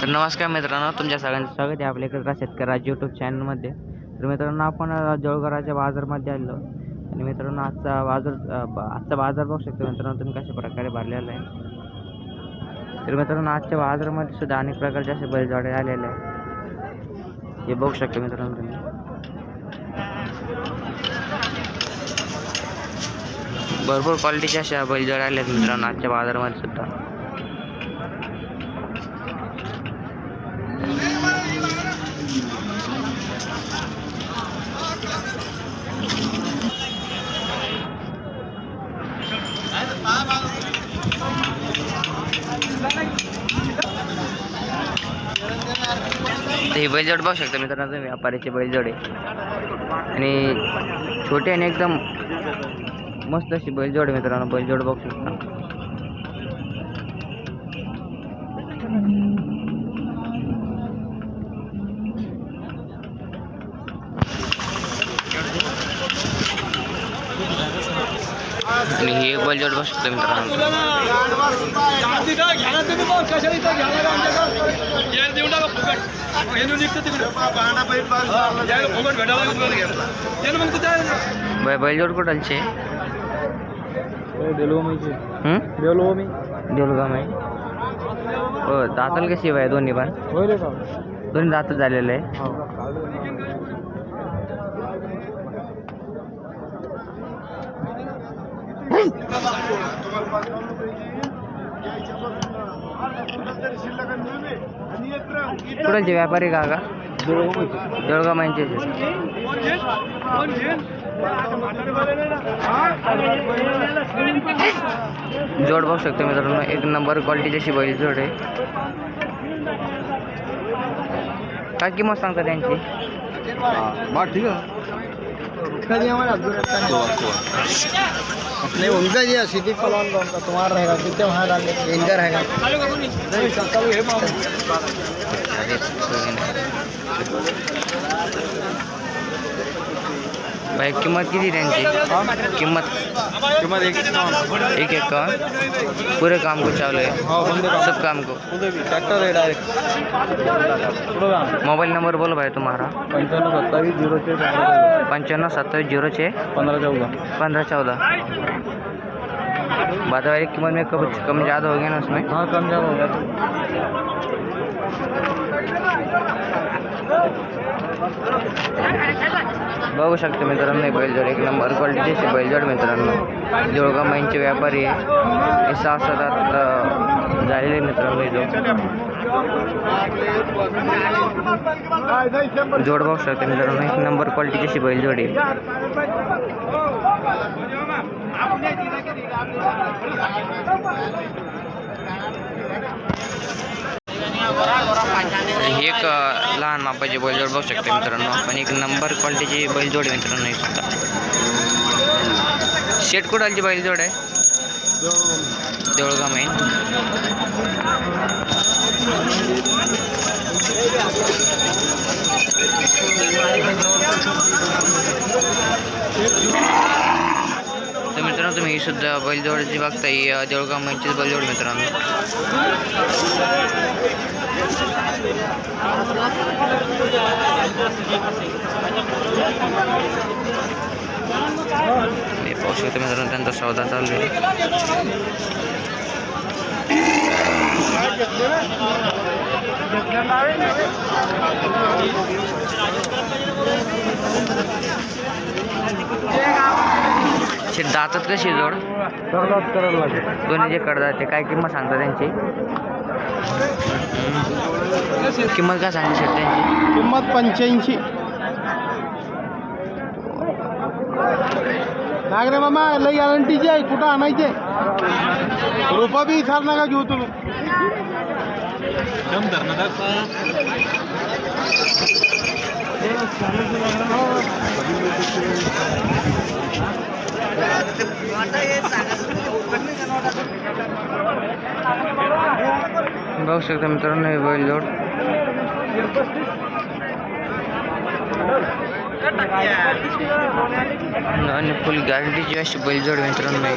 तर नमस्कार मित्रांनो तुमच्या सगळ्यांचं स्वागत आहे आपल्या एकत्र शेतकऱ्याच्या यूट्यूब चॅनलमध्ये तर मित्रांनो आपण अ, जळगावच्या बाजारमध्ये आलो आणि मित्रांनो आजचा बाजार आजचा बाजार बघू शकतो मित्रांनो तुम्ही कशा प्रकारे भरलेला आहे. तर मित्रांनो आजच्या बाजारामध्ये सुद्धा अनेक प्रकारचे असे बैलजोडे आलेले आहे हे बघू शकतो मित्रांनो तुम्ही. भरपूर क्वालिटीच्या अशा बैलजोड आल्या आहेत मित्रांनो आजच्या बाजारामध्ये सुद्धा. ही बैलजोड पाहू शकता मित्रांनो तुम्ही बैलजोड. आहे आणि छोटे आणि एकदम मस्त अशी बैलजोड मित्रांनो बैलजोड बघू शकता आणि ही एक बैलजोड बघू शकतो मित्रांनो बैलजोड कुठलचे हं? देऊलगाव आहे हो दाताल कशी आहे दोन्ही पण? दोन्ही दात झालेले आहे कुठलचे व्यापारी का का देऊळगाव माहिती जोड बघू शकतो मित्रांनो एक नंबर क्वालिटीची अशी बैल जोड आहे. काय किंमत सांगता त्यांची? ठीक है नहीं उनका जी सिटी पलवान का उनका तुम्हारा रहेगा कितने वहाँ डालने इनका रहेगा नहीं भाई किंमत किती त्यांची किंमत? कीमत एक एक एक का पूरे काम को चालू है? हाँ का। सब काम को? ट्रैक्टर है डायरेक्ट मोबाइल नंबर बोलो भाई तुम्हारा। पंचानवे सत्ताईस ज़ीरो छः पंच्याण्णव सत्तावीस झिरो छः पंद्रह चौदह। पंद्रह चौदह। बादावारी कीमत में कम कम ज़्यादा हो गया ना उसमें? हाँ कम ज़्यादा हो गया। बघू शकतो मित्रांनो बैलजोड एक नंबर क्वालिटीचे बैलजोड मित्रांनो. जोळगा माईंचे व्यापारी आहे. हे सहा सात झालेले मित्रांनो इथं जोड. बघू शकतो मित्रांनो एक नंबर क्वालिटीची अशी बैलजोड आहे. ही एक लहान मापाची बैलजोड बघू शकते मित्रांनो. पण एक नंबर क्वालिटीची बैलजोड आहे मित्रांनो ही सुद्धा. शेट कुडालची बैलजोड आहे. Deulgaon Thank you. मित्रांनो तुम्ही ही सुद्धा बैलजोडची बघता ही देऊळगाव मंचीच बैलजोड मित्रांनो. पाहू शकता मित्रांनो त्यांचा सौदा चालू आहे. शे दातात कशी जोड? करदात करायला लागेल. दोन्ही जे कडदात ते काय किंमत सांगता त्यांची. किंमत काय सांगली शेट त्यांची? किंमत पंच्याऐंशी. नागरे मामा लई गॅरंटीची आहे कुठं आणायचे रुपा बी इथार नका घेऊ तुम्ही. बघू शकता मित्रांनो हे बैल जोड. आणि फुल गॅरंटीची अशी बैलजोड मित्रांनो आहे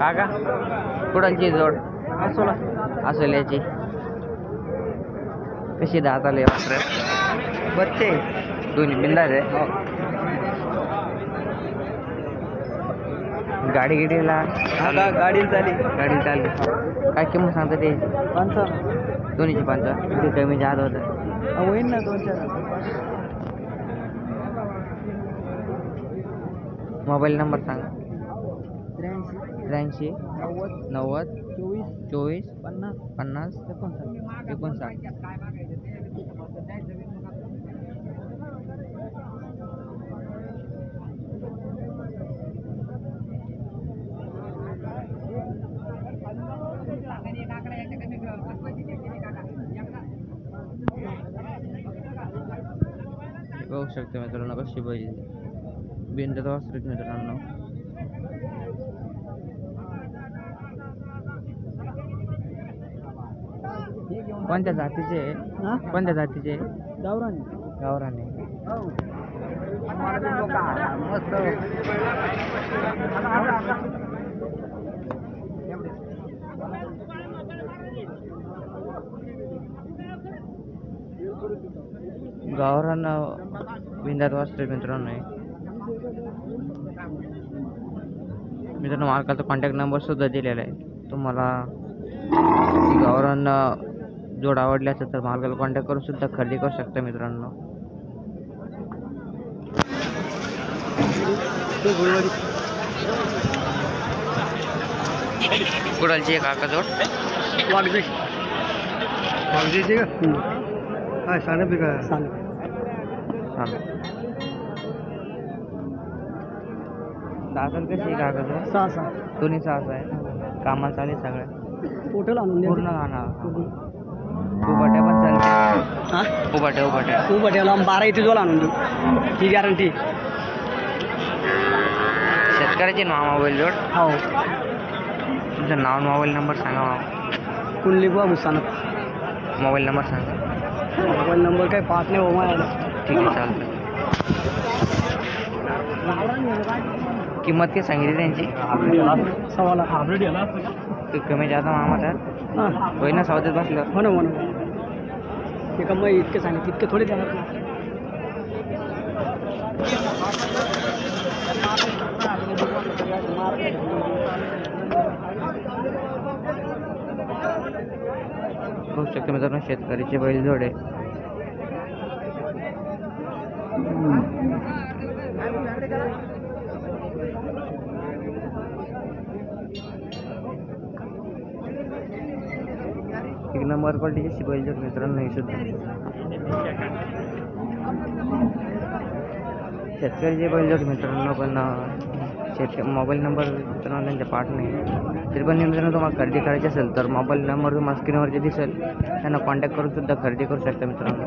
काका कुडालची जोड. असोला. असेल याची कशी दात आले? वासरे बच्चे. दोन्ही बिंदाच आहे? गाडी गिडीला आता गाडी झाली गाडी चालली काय किंमत सांगता ते? पंचावन्न. दोन्हीची पाच कमी जात होतं? होईन ना दोन चार मोबाईल नंबर सांगा. त्र्याऐंशी. नव्वद. चौवीस. चोवीस. पन्ना पन्नास. एकोणसाठ. एकोणसाठ. बघू शकता मित्रांनो कशी बैल बिंदत वासरीत मित्रांनो. कोणत्या जातीचे आहे? हा? कोणत्या जातीचे? गावरान. गावराने मस्त गावरान बिंदात वासरे मित्रांनो. आहे मित्रांनो मालकाचा कॉन्टॅक्ट नंबर सुद्धा दिलेला आहे. तुम्हाला गावरान जोड आवडली असेल तर मालकाला कॉन्टॅक्ट करून सुद्धा खरेदी करू शकता मित्रांनो. कुडालची एक काका जोड. वागजे वागजेची का? काय सांग काय सांग कशी जोड सहा सहा. दोन्ही सहा आहे. कामाला चालेल सगळ्या टोटल आणून पूर्ण गाणं उभाट्या पण चालेल. हा? उभाट्या उभाट्या. तू बट्याला बारा इथे जोला आणून देऊ. ही गॅरंटी शेतकऱ्याचे नाव मोबाईल जोड. हो. तुमचं नाव मोबाईल नंबर सांगा मामा. कुंडली बाबू सांगत मोबाईल नंबर सांगा. मोबाईल नंबर काय पाहत नाही हो माझ्याला ठीक आहे चालतं किंमत काय सांगितली त्यांची? सव्वा लाख अपडेट ते कमी जाता मामा तर हां होईना ना सौद्यात बसलं हो ना हो ना. ते मग इतके सांगितले इतके थोडे देणार बघू शकतो मित्रांनो शेतकऱ्याचे बैल जोडे एक नंबर क्वालिटीचे बैल जोड मित्रांनो हे सुद्धा. शेतकरी जे पाहिजे होते मित्रांनो पण शेत मोबाईल नंबर मित्रांनो त्यांच्या पाठ नाही. तरी पण मित्रांनो तुम्हाला खरेदी करायची असेल तर मोबाईल नंबर तुम्हाला स्क्रीनवरती दिसेल. त्यांना कॉन्टॅक्ट करून सुद्धा खरेदी करू शकता मित्रांनो.